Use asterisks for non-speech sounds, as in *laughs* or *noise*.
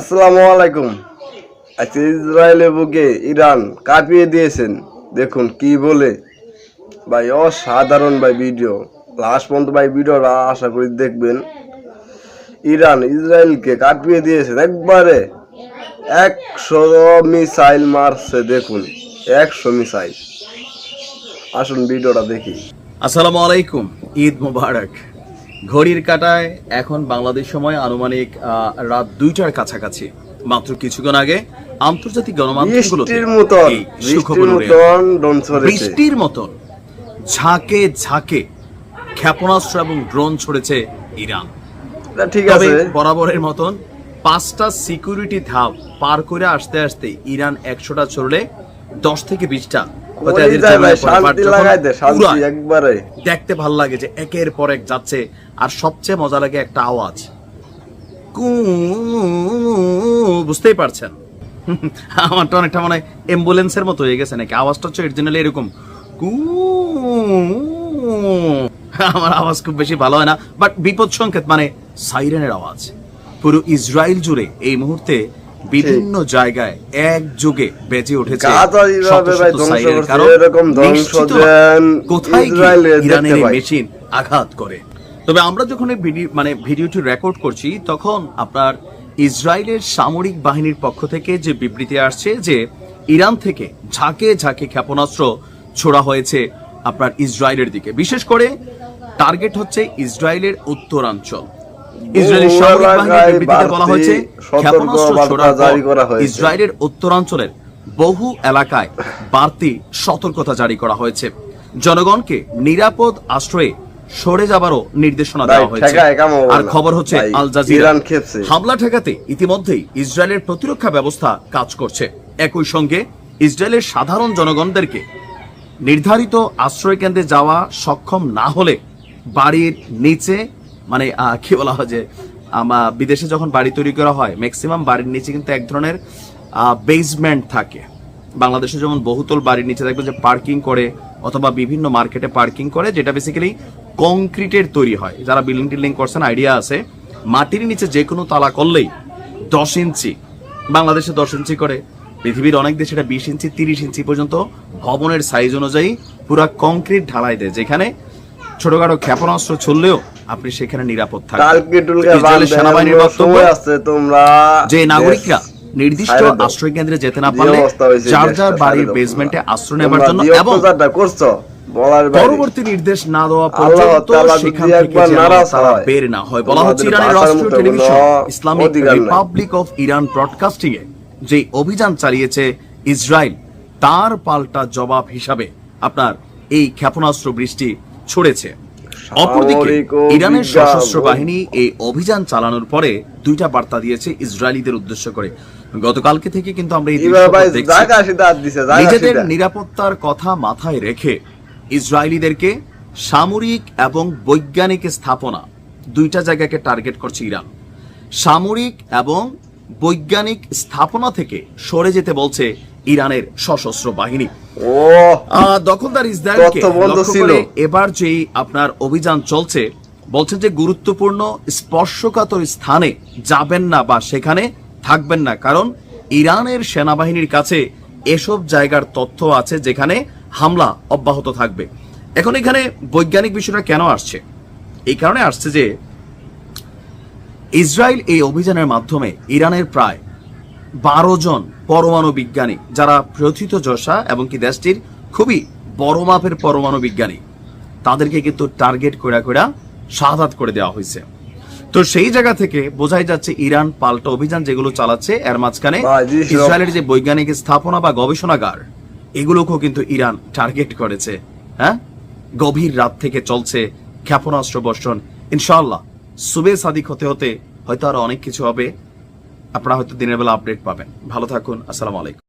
আসসালামু আলাইকুম। আচ্ছা ইসরায়েলের বুকে ইরান কাঁপিয়ে দিয়েছেন। দেখুন কি বলে। ভাই, অসাধারণ ভাই ভিডিও। লাস্ট পর্যন্ত ভাই ভিডিওটা আশা করি দেখবেন। ইরান ইসরায়েলকে কাঁপিয়ে দিয়েছেন একবারে। একশো মিসাইল মারছে, দেখুন। একশো মিসাইল। আসুন ভিডিওটা দেখি। আসসালামু আলাইকুম, ঈদ মুবারক। ঘড়ির কাটায় এখন বাংলাদেশ সময় আনুমানিক রাত দুইটার কাছাকাছি। মাত্র কিছুক্ষণ আগে আন্তর্জাতিক গণমাধ্যমগুলোতে বৃষ্টির মতন বৃষ্টির মতন ঝাঁকে ঝাঁকে ক্ষেপণাস্ত্র এবং ড্রোন ছড়েছে ইরান। ঠিক আছে। বরাবরের মতন পাঁচটা সিকিউরিটি ধাপ পার করে আসতে আসতে ইরান একশোটা ছড়লে দশ থেকে বিশটা দেখতে ভালো লাগে যে একের পর এক যাচ্ছে আর সবচেয়ে মজা লাগে একটা আওয়াজ। বুঝতেই পারছেন? *laughs* আমারটা অনেকটা মনে হয় অ্যাম্বুলেন্সের মতো হয়ে গেছে নাকি? আওয়াজটা হচ্ছে অরিজিনালি এরকম। কু আমার আওয়াজ খুব বেশি ভালো হয় না বাট বিপদ সংকেত মানে সাইরেনের আওয়াজ। পুরো ইসরায়েল জুড়ে এই মুহূর্তে বিভিন্ন জায়গায় একযোগে বেজে উঠেছে কোথায় ইরানের মেশিন আঘাত করে? তবে আমরা যখন এই ভিডিও মানে ভিডিওটি রেকর্ড করছি তখন আপনার ইসরায়েলের সামরিক বাহিনীর পক্ষ থেকে যে বিবৃতি আসছে যে ইরান থেকে ঝাঁকে ঝাঁকে ক্ষেপণাস্ত্র ছোড়া হয়েছে আপনার ইসরায়েলের দিকে। বিশেষ করে টার্গেট হচ্ছে ইসরায়েলের উত্তরাঞ্চল। ইসরায়েলের সামরিক বাহিনীর বিবৃতিতে বলা হয়েছে ক্ষেপণাস্ত্র ছোড়ার পর ইসরায়েলের উত্তরাঞ্চলের বহু এলাকায় বাড়তি সতর্কতা জারি করা হয়েছে। জনগণকে নিরাপদ আশ্রয়ে সরে যাবারও নির্দেশনা দেওয়া হয়েছে। আর খবর হচ্ছে আল জাজিরা হামলা ঠেকাতে ইতিমধ্যেই ইসরায়েলের প্রতিরক্ষা ব্যবস্থা কাজ করছে। একই সঙ্গে ইসরায়েলের সাধারণ জনগণদেরকে নির্ধারিত আশ্রয় কেন্দ্রে যাওয়া সক্ষম না হলে বাড়ির নিচে মানে কি বলা হয় যে বিদেশে যখন বাড়ি তৈরি করা হয় ম্যাক্সিমাম বাড়ির নিচে কিন্তু এক ধরনের বেসমেন্ট থাকে। বাংলাদেশে যেমন বহুতল বাড়ির নিচে দেখবেন যে পার্কিং করে, অথবা বিভিন্ন মার্কেটে পার্কিং করে, যেটা বেসিক্যালি কংক্রিটের তৈরি হয়। যারা বিল্ডিং টিল্ডিং করছেন আইডিয়া আছে, মাটির নিচে যে কোনো তালা করলেই দশ ইঞ্চি, বাংলাদেশে দশ ইঞ্চি করে, পৃথিবীর অনেক দেশে এটা বিশ ইঞ্চি, তিরিশ ইঞ্চি পর্যন্ত ভবনের সাইজ অনুযায়ী পুরা কংক্রিট ঢালাই দেয়, যেখানে ছোটখাটো ক্ষেপণাস্ত্র ছড়লেও আপনি সেখানে নিরাপদ থাকবেন। সেনাবাহিনীর বক্তব্য তোমরা যে নাগরিকরা নির্দিষ্ট আশ্রয় কেন্দ্রে যেতে না পারলে যার যার বাড়ির বেসমেন্টে আশ্রয় নেবার জন্য এবং। পরবর্তী নির্দেশ না দেওয়া পর্যন্ত সেখান থেকে তারা বের না হয়। বলা হচ্ছে ইরানের রাষ্ট্রীয় television Islamic Republic of Iran broadcasting এ যে অভিযান চালিয়েছে ইসরায়েল তার পাল্টা জবাব হিসাবে আপনার এই ক্ষেপণাস্ত্র বৃষ্টি ছড়েছে। অপরদিকে ইরানের সশস্ত্র বাহিনী এই অভিযান চালানোর পরে দুইটা বার্তা দিয়েছে ইসরায়েলিদের উদ্দেশ্য করে। গতকালকে থেকে কিন্তু আমরা এই নিজেদের নিরাপত্তার কথা মাথায় রেখে ইসরায়েলিদেরকে সামরিক এবং বৈজ্ঞানিক স্থাপনা দুইটা জায়গাকে টার্গেট করছে ইরান। সামরিক এবং বৈজ্ঞানিক স্থাপনা থেকে সরে যেতে বলছে ইরানের সশস্ত্র বাহিনী। ও দখলদার ইসরায়েলকে এবার যে আপনার অভিযান চলছে বলছেন যে গুরুত্বপূর্ণ স্পর্শকাতর স্থানে যাবেন না বা সেখানে থাকবেন না কারণ ইরানের সেনাবাহিনীর কাছে এসব জায়গার তথ্য আছে যেখানে হামলা অব্যাহত থাকবে। এখন এখানে বৈজ্ঞানিক বিষয়টা কেন আসছে? এই কারণে আসছে যে ইসরায়েল এই অভিযানের মাধ্যমে ইরানের প্রায় বারো জন পরমাণু বিজ্ঞানী যারা প্রথিত যশা এবং কি দেশটির খুবই বড় মাপের পরমাণু বিজ্ঞানী তাদেরকে কিন্তু টার্গেট কইরা কইরা শাহাদাত করে দেওয়া হয়েছে তো সেই জায়গা থেকে বোঝাই যাচ্ছে ইরান পাল্টা অভিযান যেগুলো চালাচ্ছে এর মাঝখানে ইসরায়েলের যে বৈজ্ঞানিক স্থাপনা বা গবেষণাগার এগুলোকেও কিন্তু ইরান টার্গেট করেছে হ্যাঁ? গভীর রাত থেকে চলছে ক্ষেপণাস্ত্র বর্ষণ। ইনশাআল্লাহ সুবে সাদিক হতে হতে হয়তো আরও অনেক কিছু হবে। আপনারা হয়তো দিনের বেলা আপডেট পাবেন। ভালো থাকুন আসসালামু আলাইকুম।